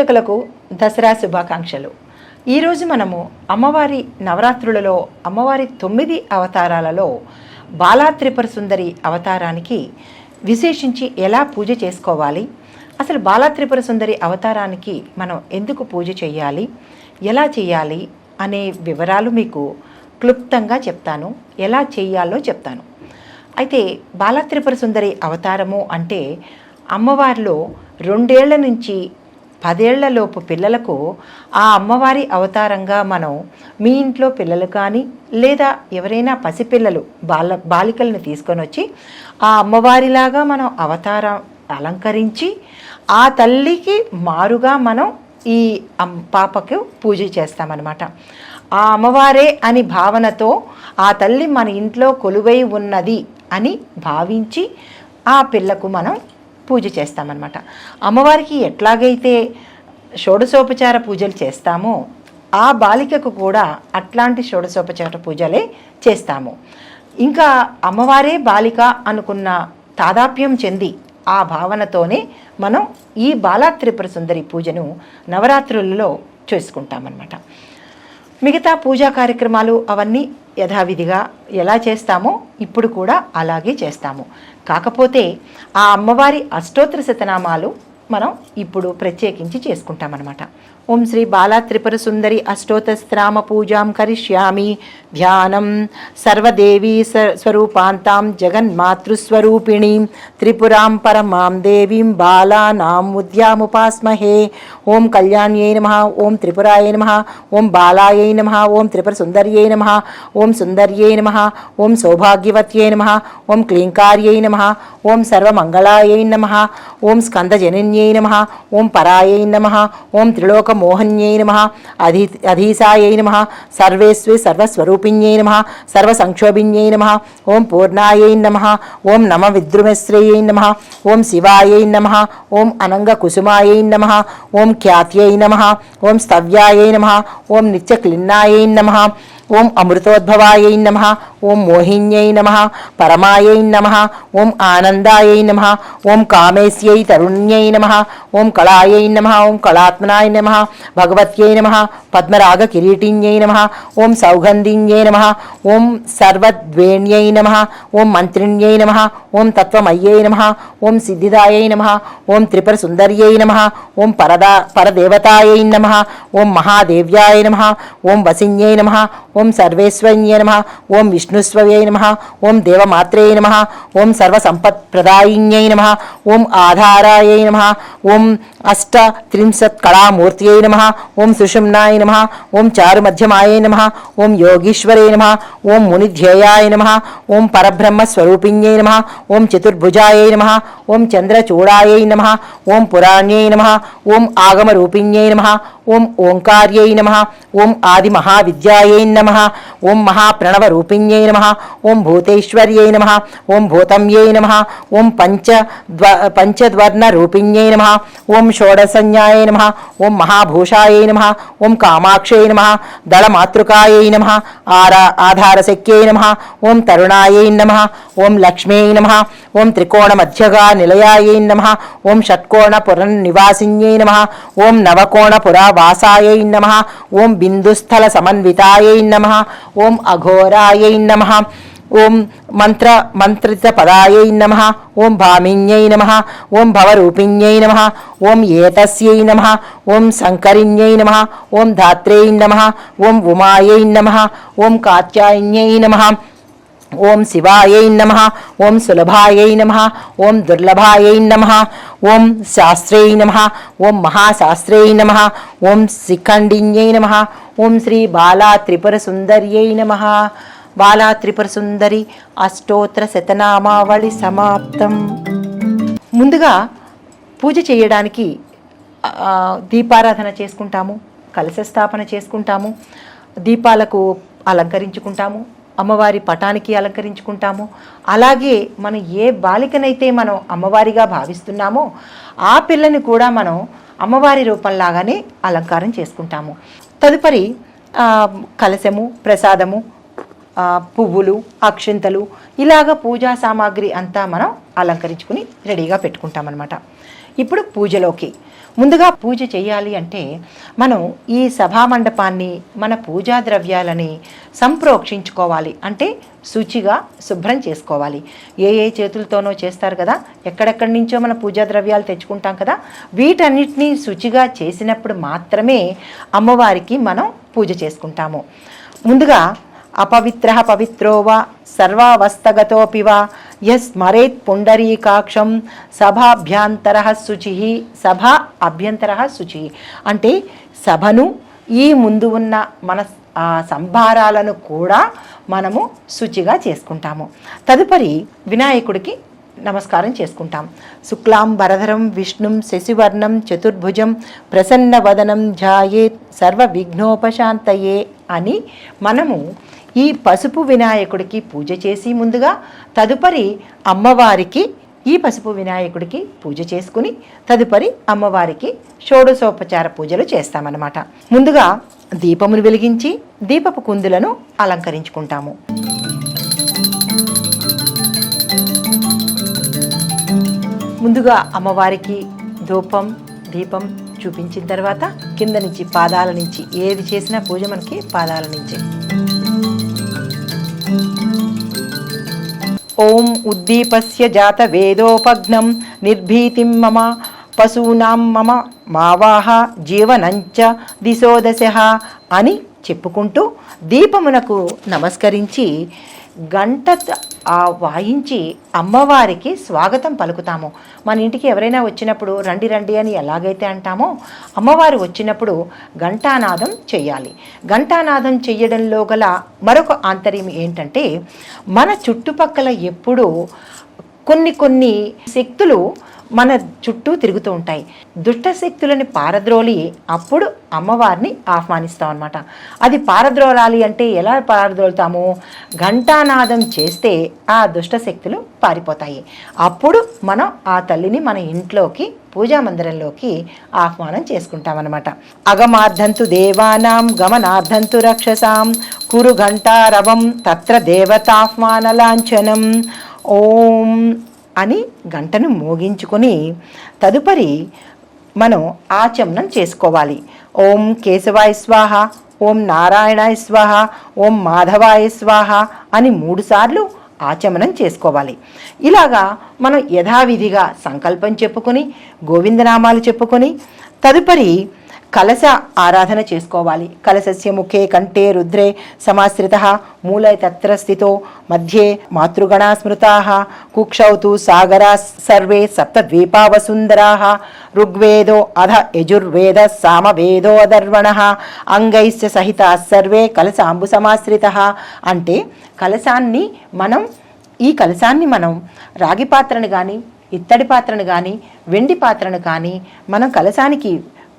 ప్రేక్షకులకు దసరా శుభాకాంక్షలు. ఈరోజు మనము అమ్మవారి నవరాత్రులలో అమ్మవారి తొమ్మిది అవతారాలలో బాలా త్రిపుర సుందరి అవతారానికి విశేషించి ఎలా పూజ చేసుకోవాలి అసలు బాలా త్రిపుర సుందరి అవతారానికి మనం ఎందుకు పూజ చేయాలి ఎలా చేయాలి అనే వివరాలు మీకు క్లుప్తంగా చెప్తాను ఎలా చేయాలో చెప్తాను. అయితే బాలా త్రిపుర సుందరి అవతారము అంటే అమ్మవారిలో రెండేళ్ళ నుంచి పదేళ్ళలోపు పిల్లలకు ఆ అమ్మవారి అవతారంగా మనం మీ ఇంట్లో పిల్లలు కానీ లేదా ఎవరైనా పసిపిల్లలు బాల బాలికలను తీసుకొని వచ్చి ఆ అమ్మవారిలాగా మనం అవతారం అలంకరించి ఆ తల్లికి మారుగా మనం ఈ పాపకు పూజ చేస్తామన్నమాట. ఆ అమ్మవారే అని భావనతో ఆ తల్లి మన ఇంట్లో కొలువై ఉన్నది అని భావించి ఆ పిల్లకు మనం పూజ చేస్తామన్నమాట. అమ్మవారికి ఎట్లాగైతే షోడశోపచార పూజలు చేస్తామో ఆ బాలికకు కూడా అట్లాంటి షోడశోపచార పూజలే చేస్తాము. ఇంకా అమ్మవారే బాలిక అనుకున్న తాదాప్యం చెంది ఆ భావనతోనే మనం ఈ బాలాత్రిపుర సుందరి పూజను నవరాత్రులలో చేసుకుంటామన్నమాట. మిగతా పూజా కార్యక్రమాలు అవన్నీ యథావిధిగా ఎలా చేస్తామో ఇప్పుడు కూడా అలాగే చేస్తాము. కాకపోతే ఆ అమ్మవారి అష్టోత్తర శతనామాలు మనం ఇప్పుడు ప్రత్యేకించి చేసుకుంటామన్నమాట. ఓం శ్రీ బాలా త్రిపుర సుందరి అష్టోత్తస్త్రామ పూజాం కరిష్యామి. ధ్యానం సర్వదేవీ స్వరూపాంతాం జగన్మాతృస్వరూపిణీం త్రిపురాం పరమాం దేవీం బాలానాం ఉద్యాముపాస్మహే ఓం కళ్యాణ్యై నమ ఓం త్రిపురాయ నమ ఓం బాలాయై నమ ఓం త్రిపుర సుందర్యై నమ ఓం సుందర్యై నమ ఓం సౌభాగ్యవత్యై నమ ఓం క్లీంకార్యై నమ ఓం సర్వమంగళాయై నమ ఓం స్కందజనన్యై నమ ఓం పరాయై నమ ఓం త్రిలోకమోహన్యై నమ అధీ అధీసాయై నమ సర్వేస్వే సర్వస్వరూప సర్వస్వరూపిణ్యై నమ సర్వసంక్షోభిన్యై నమ ఓం పూర్ణాయై నమ ఓం నమ విద్రుమశ్రేయై నమ ఓం శివాయై నమ ఓం అనంగకుసుమాయై నమ ఓం ఖ్యాత్యై నమ ఓం స్తవ్యాయై నమ ఓం నిత్యక్లిన్నాయై నమ ఓం అమృతోద్భవాయై నమ ఓం మోహిన్యై నమ పరమాయై నమ ఓం ఆనందాయై నమ ఓం కామేశ్యై తరుణ్యై నమ ఓం కళాయై నమ ఓం కళాత్మనాయ నమ భగవత్యై నమ పద్మరాగ కిరీటిన్యై నమ ఓం సౌగంధిన్యై నమ ఓం సర్వద్వేణ్యై నమ ఓం మంత్రిణ్యై నమ ఓం తత్వమయ్యై నమ ఓం సిద్ధిదాయై నమ ఓం త్రిపుర సుందర్యై నమ ఓం పరదా పరదేవతాయై నమ ఓం మహాదేవ్యాయ నమ ఓం వసిన్యై నమ ఓం ఓం సర్వేశ్వర్యే నమ ఓం విష్ణుస్వయై నమ ఓం దేవమాత్రే నమ ఓం సర్వసంపత్ప్రదాయిన్యై నమ ఓం ఆధారాయై నమ ఓం అష్ట త్రింశత్ కళామూర్త్యై నమ ఓం సుషుమ్నాయ నమ ఓం చారుమధ్యమాయ నమ ఓం యోగీశ్వరే నమ ఓం మునిధ్యేయాయ నమ ఓం పరబ్రహ్మస్వరూపిణ్యై నమ ఓం చతుర్భుజాయై నమ ఓం చంద్రచూడాయై నమ ఓం పురాణ్యై నమ ఓం ఆగమరూపిణ్యై నమ ఓం ఓంకార్యై నమ ఓం ఆదిమహావిద్యాయై నమ ఓం మహాప్రణవరూపిణ్యై నమ ఓం భూతేశ్వర్యై నమ ఓం భూతమ్యై నమ ఓం పంచ పంచద్వర్ణరూపిణ్యై నమ ఓం షోడశన్యాయ నమ ఓం మహాభూషాయ నమ ఓం కామాక్షయ నమ దళమాతృకాయ నమ ఆరా ఆధారశక్యై నమ ఓం తరుణాయై నమ ఓం లక్ష్మ్యై నమ ఓం త్రికోణమధ్యగా నిలయాయై నమ ఓం షట్కోణ పురనివాసిన్యై నమ ఓం నవకోణ పురావాసాయై నమ ఓం బిందుస్థల సమన్వితాయై నమ ఓం అఘోరాయై నమ ఓం మంత్ర మంత్రిత పదాయై నమ ఓం భామిన్యై నమ ఓం భవరూపిణ్యై నమ ఓం ఏతస్యై నమ ఓం శంకరిణ్యై నమ ఓం ధాత్రేై నమ ఓం ఉమాయై నమ ఓం కాత్యాయన్యై నమ ఓం శివాయై నమ ఓం సులభాయై నమ ఓం దుర్లభాయై నమ ఓం శాస్త్రై నమ ఓం మహాశాస్త్రై నమ ఓం శిఖండిన్యై నమ ఓం శ్రీ బాలా త్రిపుర సుందర్యై నమ బాలా త్రిపుర సుందరి అష్టోత్తర శతనామావళి సమాప్తం. ముందుగా పూజ చేయడానికి దీపారాధన చేసుకుంటాము కలశ స్థాపన చేసుకుంటాము దీపాలకు అలంకరించుకుంటాము అమ్మవారి పటానికి అలంకరించుకుంటాము. అలాగే మనం ఏ బాలికనైతే మనం అమ్మవారిగా భావిస్తున్నామో ఆ పిల్లని కూడా మనం అమ్మవారి రూపంలాగానే అలంకారం చేసుకుంటాము. తదుపరి కలశము ప్రసాదము పువ్వులు అక్షింతలు ఇలాగ పూజా సామాగ్రి అంతా మనం అలంకరించుకుని రెడీగా పెట్టుకుంటామన్నమాట. ఇప్పుడు పూజలోకి. ముందుగా పూజ చేయాలి అంటే మనం ఈ సభా మండపాన్ని మన పూజా ద్రవ్యాలని సంప్రోక్షించుకోవాలి. అంటే శుచిగా శుభ్రం చేసుకోవాలి. ఏ ఏ చేతులతోనో చేస్తారు కదా ఎక్కడెక్కడి నుంచో మన పూజా ద్రవ్యాలు తెచ్చుకుంటాం కదా వీటన్నిటినీ శుచిగా చేసినప్పుడు మాత్రమే అమ్మవారికి మనం పూజ చేసుకుంటాము. ముందుగా అపవిత్ర పవిత్రో వా సర్వావస్థగతోపి వా యస్మరేత్ పుండరీకాక్షం సభాభ్యంతర శుచి సభ అభ్యంతర శుచి. అంటే సభను ఈ ముందు ఉన్న మన సంభారాలను కూడా మనము శుచిగా చేసుకుంటాము. తదుపరి వినాయకుడికి నమస్కారం చేసుకుంటాం. శుక్లాం వరధరం విష్ణుం శశివర్ణం చతుర్భుజం ప్రసన్నవదనం జాయేత్ ఝాయేత్ సర్వ విఘ్నోపశాంతయే అని మనము ఈ పసుపు వినాయకుడికి పూజ చేసి ముందుగా తదుపరి అమ్మవారికి ఈ పసుపు వినాయకుడికి పూజ చేసుకుని తదుపరి అమ్మవారికి షోడశోపచార పూజలు చేస్తామన్నమాట. ముందుగా దీపమును వెలిగించి దీపపు కుందులను అలంకరించుకుంటాము. ముందుగా అమ్మవారికి ధూపం దీపం చూపించిన తర్వాత కింద నుంచి పాదాల నుంచి ఏది చేసినా పూజ మనకి పాదాల నుంచి. ఓం ఉద్దీపస్య జాత వేదోపగ్నం నిర్భీతిం మమ పశూనాం మమ మావాహ జీవనంచ దిశోదశ అని చెప్పుకుంటూ దీపమునకు నమస్కరించి గంట వాయించి అమ్మవారికి స్వాగతం పలుకుతాము. మన ఇంటికి ఎవరైనా వచ్చినప్పుడు రండి రండి అని ఎలాగైతే అంటామో అమ్మవారు వచ్చినప్పుడు ఘంటానాదం చేయాలి ఘంటానాదం చేయడంలో గల మరొక ఆంతర్యం ఏంటంటే మన చుట్టుపక్కల ఎప్పుడూ కొన్ని కొన్ని శక్తులు మన చుట్టూ తిరుగుతూ ఉంటాయి. దుష్టశక్తులని పారద్రోలి అప్పుడు అమ్మవారిని ఆహ్వానిస్తాం అనమాట అది పారద్రోలాలి అంటే ఎలా పారద్రోలుతాము? ఘంటానాదం చేస్తే ఆ దుష్టశక్తులు పారిపోతాయి. అప్పుడు మనం ఆ తల్లిని మన ఇంట్లోకి పూజా మందిరంలోకి ఆహ్వానం చేసుకుంటామన్నమాట అగమార్ధంతు దేవానాం గమనార్ధంతు రక్షసాం కురు ఘంటారవం తత్ర దేవతాహ్వాన లాంఛనం. ఓం అని గంటను మోగించుకొని తదుపరి మనం ఆచమనం చేసుకోవాలి. ఓం కేశవాయ స్వాహ ఓం నారాయణాయ స్వాహ ఓం మాధవాయ స్వాహ అని మూడుసార్లు ఆచమనం చేసుకోవాలి. ఇలాగా మనం యథావిధిగా సంకల్పం చెప్పుకొని గోవిందనామాలు చెప్పుకొని తదుపరి కలశ ఆరాధన చేసుకోవాలి. కలశస్య ముఖే కంఠే రుద్రే సమాశ్రిత మూలై తత్ర స్థితో మధ్యే మాతృగణా స్మృతా కుక్షౌ తు సాగరా సర్వే సప్తద్వీపా వసుందరా ఋగ్వేదో అధ యజుర్వేద సామవేదో అదర్వణ అంగైశ్చ సహిత సర్వే కలశాంబు సమాశ్రిత అంటే కలశాన్ని మనం ఈ కలశాన్ని మనం రాగి పాత్రను కానీ ఇత్తడి పాత్రను కానీ వెండి పాత్రను కానీ మనం కలశానికి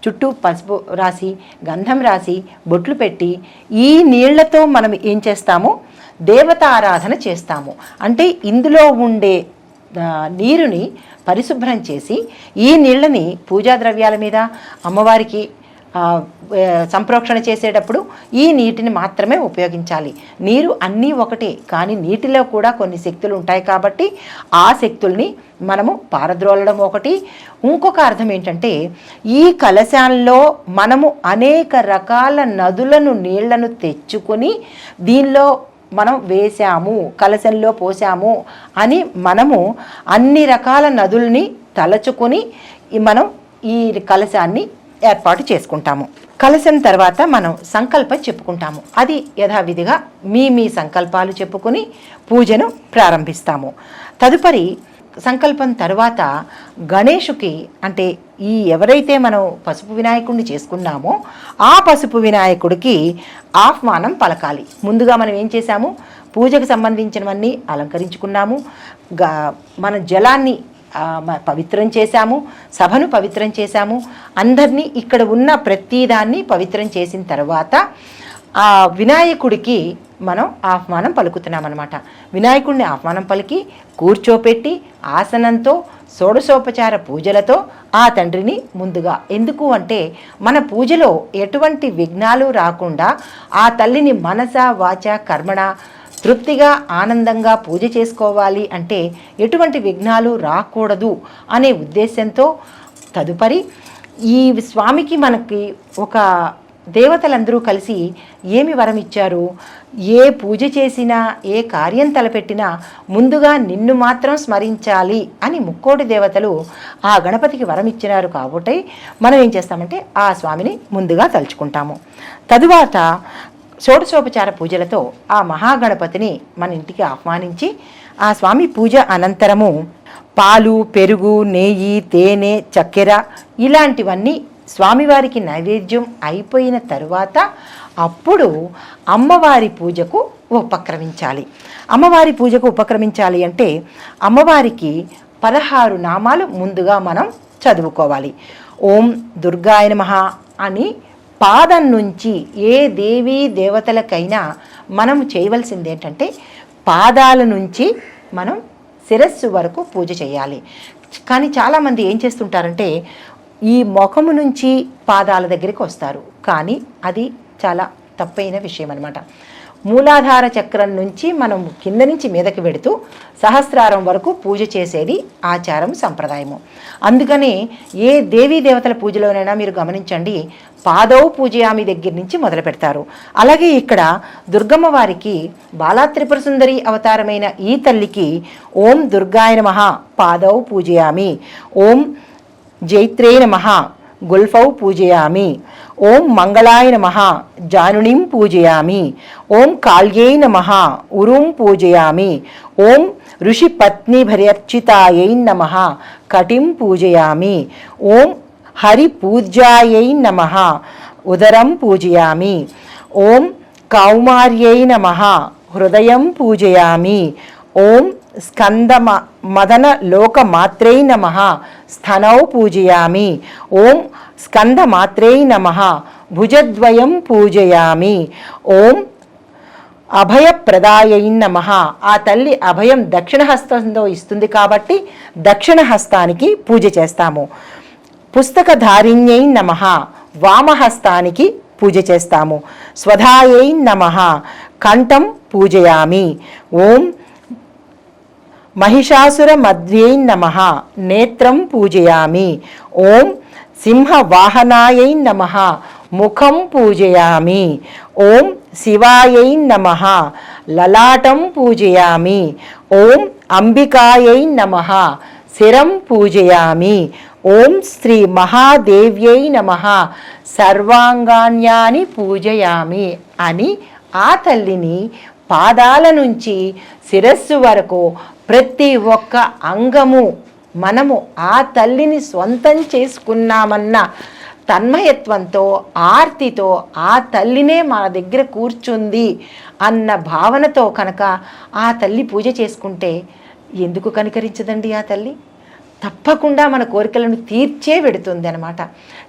చుట్టూ పసుపు రాసి గంధం రాసి బొట్లు పెట్టి ఈ నీళ్ళతో మనం ఏం చేస్తాము? దేవత ఆరాధన చేస్తాము. అంటే ఇందులో ఉండే నీరుని పరిశుభ్రం చేసి ఈ నీళ్ళని పూజా ద్రవ్యాల మీద అమ్మవారికి సంప్రోక్షణ చేసేటప్పుడు ఈ నీటిని మాత్రమే ఉపయోగించాలి. నీరు అన్నీ ఒకటే కానీ నీటిలో కూడా కొన్ని శక్తులు ఉంటాయి కాబట్టి ఆ శక్తుల్ని మనము పారద్రోలడం ఒకటి. ఇంకొక అర్థం ఏంటంటే ఈ కలశాల్లో మనము అనేక రకాల నదులను నీళ్ళను తెచ్చుకొని దీనిలో మనం వేశాము కలశంలో పోసాము అని మనము అన్ని రకాల నదుల్ని తలచుకొని మనం ఈ కలశాన్ని ఏర్పాటు చేసుకుంటాము. కలశం తర్వాత మనం సంకల్పం చెప్పుకుంటాము. అది యథావిధిగా మీ మీ సంకల్పాలు చెప్పుకుని పూజను ప్రారంభిస్తాము. తదుపరి సంకల్పం తర్వాత గణేషుకి అంటే ఈ ఎవరైతే మనం పసుపు వినాయకుడిని చేసుకున్నామో ఆ పసుపు వినాయకుడికి ఆహ్వానం పలకాలి. ముందుగా మనం ఏం చేశాము? పూజకు సంబంధించినవన్నీ అలంకరించుకున్నాము. గా మన జలాన్ని పవిత్రం చేశాము సభను పవిత్రం చేశాము. అందరినీ ఇక్కడ ఉన్న ప్రతిదాన్ని పవిత్రం చేసిన తర్వాత ఆ వినాయకుడికి మనం ఆహ్వానం పలుకుతున్నాం అనమాట వినాయకుడిని ఆహ్వానం పలికి కూర్చోపెట్టి ఆసనంతో షోడశోపచార పూజలతో ఆ తండ్రిని ముందుగా. ఎందుకు అంటే మన పూజలో ఎటువంటి విఘ్నాలు రాకుండా ఆ తల్లిని మనస వాచ కర్మణ తృప్తిగా ఆనందంగా పూజ చేసుకోవాలి అంటే ఎటువంటి విఘ్నాలు రాకూడదు అనే ఉద్దేశంతో తదుపరి ఈ స్వామికి మనకి ఒక దేవతలందరూ కలిసి ఏమి వరం ఇచ్చారు? ఏ పూజ చేసినా ఏ కార్యం తలపెట్టినా ముందుగా నిన్ను మాత్రం స్మరించాలి అని ముక్కోటి దేవతలు ఆ గణపతికి వరం ఇచ్చినారు కాబట్టి మనం ఏం చేస్తామంటే ఆ స్వామిని ముందుగా తలుచుకుంటాము. తదువాత షోడశోపచార పూజలతో ఆ మహాగణపతిని మన ఇంటికి ఆహ్వానించి ఆ స్వామి పూజ అనంతరము పాలు పెరుగు నెయ్యి తేనె చక్కెర ఇలాంటివన్నీ స్వామివారికి నైవేద్యం అయిపోయిన తరువాత అప్పుడు అమ్మవారి పూజకు ఉపక్రమించాలి. అమ్మవారి పూజకు ఉపక్రమించాలి అంటే అమ్మవారికి పదహారు నామాలు ముందుగా మనం చదువుకోవాలి. ఓం దుర్గాయ నమ అని పాదం నుంచి ఏ దేవీ దేవతలకైనా మనం చేయవలసింది ఏంటంటే పాదాల నుంచి మనం శిరస్సు వరకు పూజ చేయాలి. కానీ చాలామంది ఏం చేస్తుంటారంటే ఈ ముఖము నుంచి పాదాల దగ్గరికి వస్తారు. కానీ అది చాలా తప్పైన విషయం అనమాట మూలాధార చక్రం నుంచి మనం కింద నుంచి మీదకి పెడుతూ సహస్రారం వరకు పూజ చేసేది ఆచారం సంప్రదాయము. అందుకనే ఏ దేవీ దేవతల పూజలోనైనా మీరు గమనించండి పాదవు పూజయామి దగ్గర నుంచి మొదలు పెడతారు. అలాగే ఇక్కడ దుర్గమ్మ వారికి బాలాత్రిపుర సుందరి అవతారమైన ఈ తల్లికి ఓం దుర్గాయ నమ పాదవు పూజయామి. ఓం జైత్రేయ నమ గుల్ఫౌ పూజయామి. ఓం మంగళాయ నమ జానునిం పూజయామి. ఓం కాళ్యై నమ ఉరుం పూజయామి. ఓం ఋషి పత్నిభర్యర్చితాయై నమ కటిం పూజయామి. ఓం హరి పూజ్యాయై నమ ఉదరం పూజయామి. ఓం కౌమార్యై నమ హృదయం పూజయామి. ఓం స్కంద మదన లోకమాత్రై నమ. స్థనౌ పూజయామి. ఓం స్కందమాత్రై నమ. భుజద్వయం పూజయామి. ఓం అభయప్రదాయై నమ. ఆ తల్లి అభయం దక్షిణ హస్తంలో ఇస్తుంది కాబట్టి దక్షిణ హస్తానికి పూజ చేస్తాము. పుస్తకధారిణ్యై నమ. వామహస్తానికి పూజ చేస్తాము. స్వధాయై నమ. కంఠం పూజయామి. ఓం మహిషాసుర మధ్యై నమ నేత్రం పూజయామి. ఓం సింహవాహనాయై నమ ముఖం పూజయామి. ఓం శివాయై నమ లలాటం పూజయామి. ఓం అంబికాయై నమ శిరం పూజయామి. ఓం శ్రీ మహాదేవ్యై నమ సర్వాంగాన్యాని పూజయామి అని ఆ తల్లిని పాదాల నుంచి శిరస్సు వరకు ప్రతి ఒక్క అంగము మనము ఆ తల్లిని స్వంతం చేసుకున్నామన్న తన్మయత్వంతో ఆర్తితో ఆ తల్లినే మన దగ్గర కూర్చుంది అన్న భావనతో కనుక ఆ తల్లి పూజ చేసుకుంటే ఎందుకు కనికరించదండి ఆ తల్లి? తప్పకుండా మన కోరికలను తీర్చే పెడుతుంది అనమాట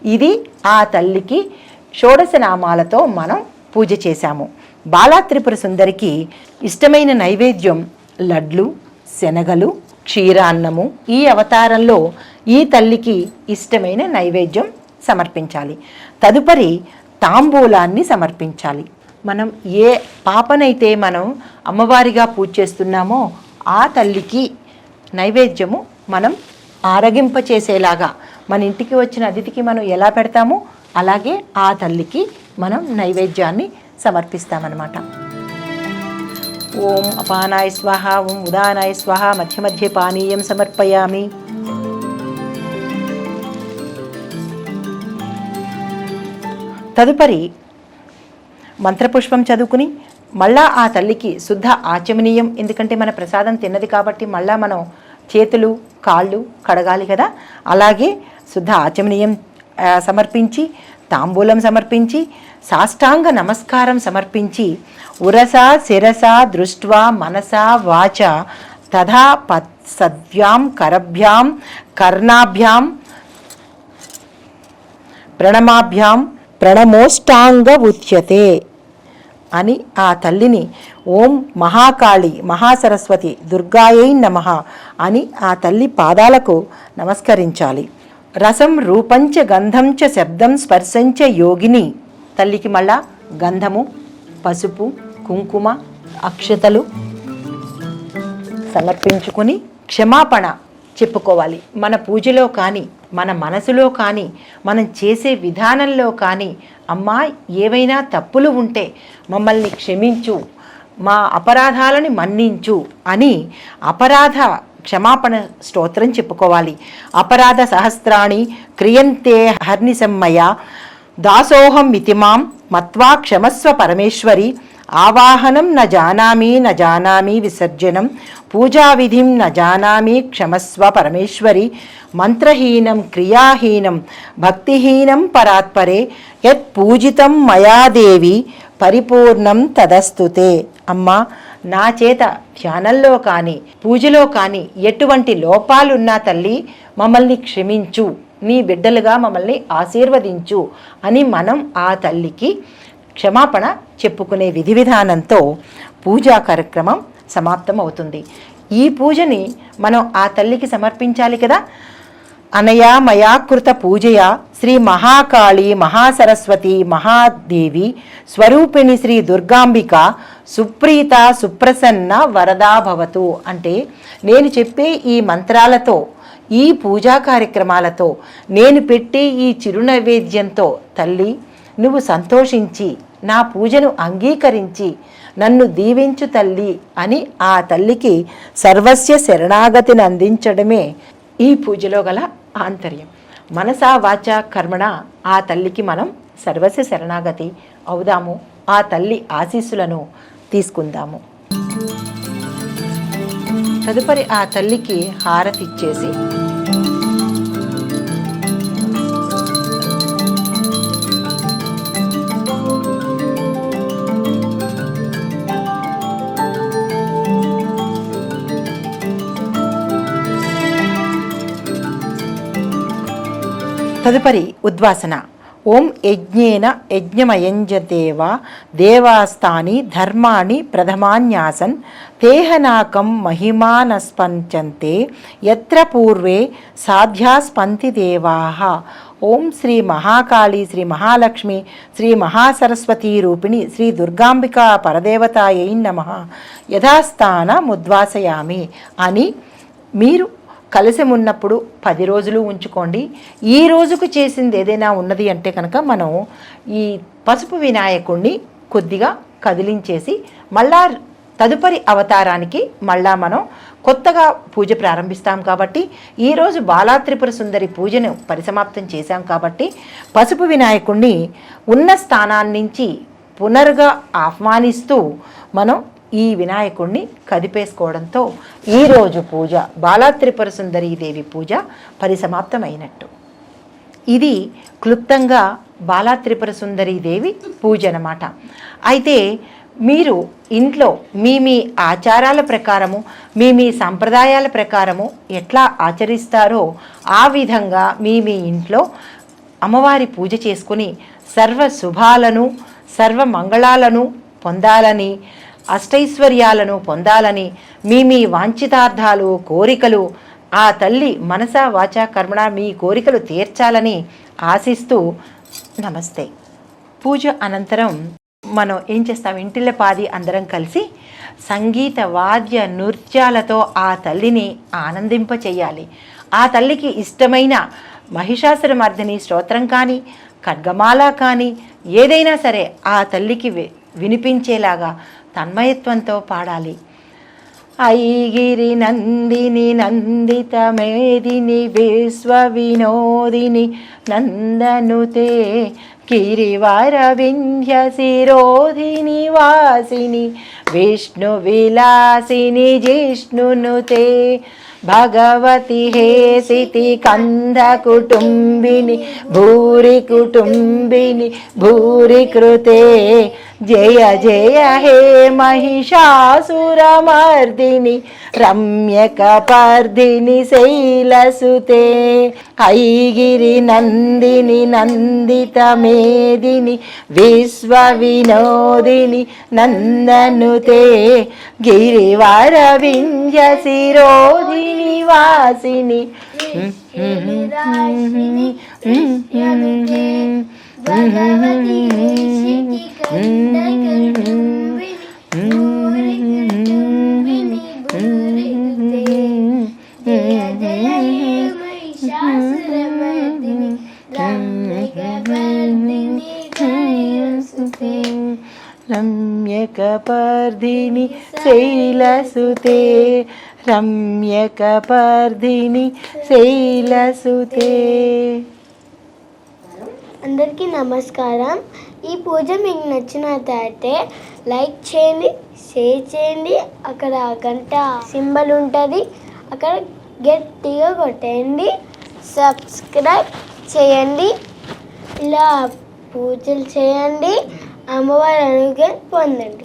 ఇది ఆ తల్లికి షోడశ నామాలతో మనం పూజ చేశాము. బాలా త్రిపుర సుందరికి ఇష్టమైన నైవేద్యం లడ్లు శనగలు క్షీరాన్నము ఈ అవతారంలో ఈ తల్లికి ఇష్టమైన నైవేద్యం సమర్పించాలి. తదుపరి తాంబూలాన్ని సమర్పించాలి. మనం ఏ పాపనైతే మనం అమ్మవారిగా పూజ చేస్తున్నామో ఆ తల్లికి నైవేద్యము మనం ఆరగింప చేసేలాగా మన ఇంటికి వచ్చిన అతిథికి మనం ఎలా పెడతామో అలాగే ఆ తల్లికి మనం నైవేద్యాన్ని సమర్పిస్తామన్నమాట. ఓం అపానాయ స్వాహ ఓం ఉదానాయ స్వాహ మధ్య మధ్య పానీయం సమర్పయామి. తదుపరి మంత్రపుష్పం చదువుకుని మళ్ళా ఆ తల్లికి శుద్ధ ఆచమనీయం ఎందుకంటే మన ప్రసాదం తిన్నది కాబట్టి మళ్ళా మనం చేతులు కాళ్ళు కడగాలి కదా. అలాగే శుద్ధ ఆచమనీయం సమర్పించి తాంబూలం సమర్పించి సాష్టాంగ నమస్కారం సమర్పించి ఉరస శిరస దృష్ట్వా మనసా వాచ తథా పత్ సద్భ్యాం కరభ్యాం కర్ణాభ్యాం ప్రణమాభ్యాం ప్రణమోష్టాంగ ఉచ్యతే అని ఆ తల్లిని ఓం మహాకాళి మహాసరస్వతి దుర్గాయై నమ అని ఆ తల్లి పాదాలకు నమస్కరించాలి. రసం రూపంచ గంధంచ శబ్దం స్పర్శంచ యోగిని తల్లికి మళ్ళా గంధము పసుపు కుంకుమ అక్షతలు సమర్పించుకుని క్షమాపణ చెప్పుకోవాలి. మన పూజలో కానీ మన మనసులో కానీ మనం చేసే విధానంలో కానీ అమ్మా ఏవైనా తప్పులు ఉంటే మమ్మల్ని క్షమించు మా అపరాధాలని మన్నించు అని అపరాధ క్షమాపణ స్తోత్రం చెప్పుకోవాలి. అపరాధ సహస్రాణి క్రియంతే హర్నిసమ్మయ దాసోహం మితిమాం మత్వా క్షమస్వ పరమేశ్వరి ఆవాహనం న జానామి న జానామి విసర్జనం పూజావిధిం న జానామి క్షమస్వ పరమేశ్వరి మంత్రహీనం క్రియాహీనం భక్తిహీనం పరాత్పరే యత్ పూజితం మయా దేవి పరిపూర్ణం తదస్తుతే. అమ్మా నా చేత ధ్యానంలో కానీ పూజలో కానీ ఎటువంటి లోపాలున్నా తల్లి మమ్మల్ని క్షమించు. నీ బిడ్డలుగా మమ్మల్ని ఆశీర్వదించు అని మనం ఆ తల్లికి క్షమాపణ చెప్పుకునే విధి విధానంతో పూజా కార్యక్రమం సమాప్తం అవుతుంది ఈ పూజని మనం ఆ తల్లికి సమర్పించాలి కదా? అనయా మయాకృత పూజయ శ్రీ మహాకాళి మహాసరస్వతి మహాదేవి స్వరూపిణి శ్రీ దుర్గాంబిక సుప్రీత సుప్రసన్న వరదా భవతు. అంటే నేను చెప్పే ఈ మంత్రాలతో ఈ పూజా కార్యక్రమాలతో నేను పెట్టే ఈ చిరునైవేద్యంతో తల్లి నువ్వు సంతోషించి నా పూజను అంగీకరించి నన్ను దీవించు తల్లి అని ఆ తల్లికి సర్వస్య శరణాగతిని అందించడమే ఈ పూజలో గల ఆంతర్యం. మనసా వాచ కర్మణ ఆ తల్లికి మనం సర్వస్య శరణాగతి అవుదాము. ఆ తల్లి ఆశీస్సులను తీసుకుందాము. తదుపరి ఆ తల్లికి హారతి తదుపరి ఉద్వాసన. ఓం యజ్ఞేన యజ్ఞమయంజదేవ దేవాస్థాని ధర్మాణి ప్రథమాన్యాసన్ తేహనాకం మహిమానస్పంచంతే ఎత్ర పూర్వే సాధ్యాస్పంతి దేవాః ఓం శ్రీ మహాకాళి శ్రీ మహాలక్ష్మి శ్రీ మహాసరస్వతీ రూపిణి శ్రీ దుర్గాంబికా పరదేవతాయై నమ. యథాస్థానముద్వాసయామి. అని మీరు కలిసి ఉన్నప్పుడు పది రోజులు ఉంచుకోండి. ఈ రోజుకు చేసింది ఏదైనా ఉన్నది అంటే కనుక మనం ఈ పసుపు వినాయకుడిని కొద్దిగా కదిలించేసి మళ్ళా తదుపరి అవతారానికి మళ్ళా మనం కొత్తగా పూజ ప్రారంభిస్తాం కాబట్టి ఈరోజు బాలాత్రిపుర సుందరి పూజను పరిసమాప్తం చేశాం కాబట్టి పసుపు వినాయకుడిని ఉన్న స్థానాన్నించి పునరుగా ఆహ్వానిస్తూ మనం ఈ వినాయకుడిని కదిపేసుకోవడంతో ఈరోజు పూజ బాలాత్రిపుర దేవి పూజ పరిసమాప్తమైనట్టు. ఇది క్లుప్తంగా బాలాత్రిపుర దేవి పూజ అన్నమాట. అయితే మీరు ఇంట్లో మీ మీ ఆచారాల ప్రకారము మీ మీ సంప్రదాయాల ప్రకారము ఎట్లా ఆచరిస్తారో ఆ విధంగా మీ మీ ఇంట్లో అమ్మవారి పూజ చేసుకుని సర్వ శుభాలను సర్వ మంగళాలను పొందాలని అష్టైశ్వర్యాలను పొందాలని మీ మీ వాంఛితార్థాలు కోరికలు ఆ తల్లి మనస వాచా కర్మణ మీ కోరికలు తీర్చాలని ఆశిస్తూ నమస్తే. పూజ అనంతరం మనం ఏం చేస్తాం? ఇంటిల్లపాది అందరం కలిసి సంగీత వాద్య నృత్యాలతో ఆ తల్లిని ఆనందింప చేయాలి ఆ తల్లికి ఇష్టమైన మహిషాసురమర్దిని స్తోత్రం కానీ ఖడ్గమాల కానీ ఏదైనా సరే ఆ తల్లికి వి- వినిపించేలాగా తన్మయత్వంతో పాడాలి. ఐగిరి నందిని నందితమేదిని విశ్వ వినోదిని నందనుతే గిరివర వింధ్య శిరోధిని వాసిని విష్ణు విలాసిని జిష్ణునుతే भगवति हेसिति कन्धकुटुम्बिनि भूरिकुटुम्बिनि भूरिकृते जय जय हे महिषासुरमर्दिनि रम्यकपर्दिनि शैलसुते ऐगिरिनन्दिनि नन्दितमेदिनि विश्वविनोदिनि नन्दनुते गिरिवरविञ्जशिरोधि నివాసిని రమ్యక పర్ధిని శైలసుతే రమ్యకపర్ధిని శైలసుతే. అందరికీ నమస్కారం. ఈ పూజ మీకు నచ్చినట్లయితే లైక్ చేయండి షేర్ చేయండి. అక్కడ గంట సింబల్ ఉంటుంది. అక్కడ గట్టిగా కొట్టేయండి. సబ్స్క్రైబ్ చేయండి. ఇలా పూజలు చేయండి. అమ్మవారి అనుగ్రహం పొందండి.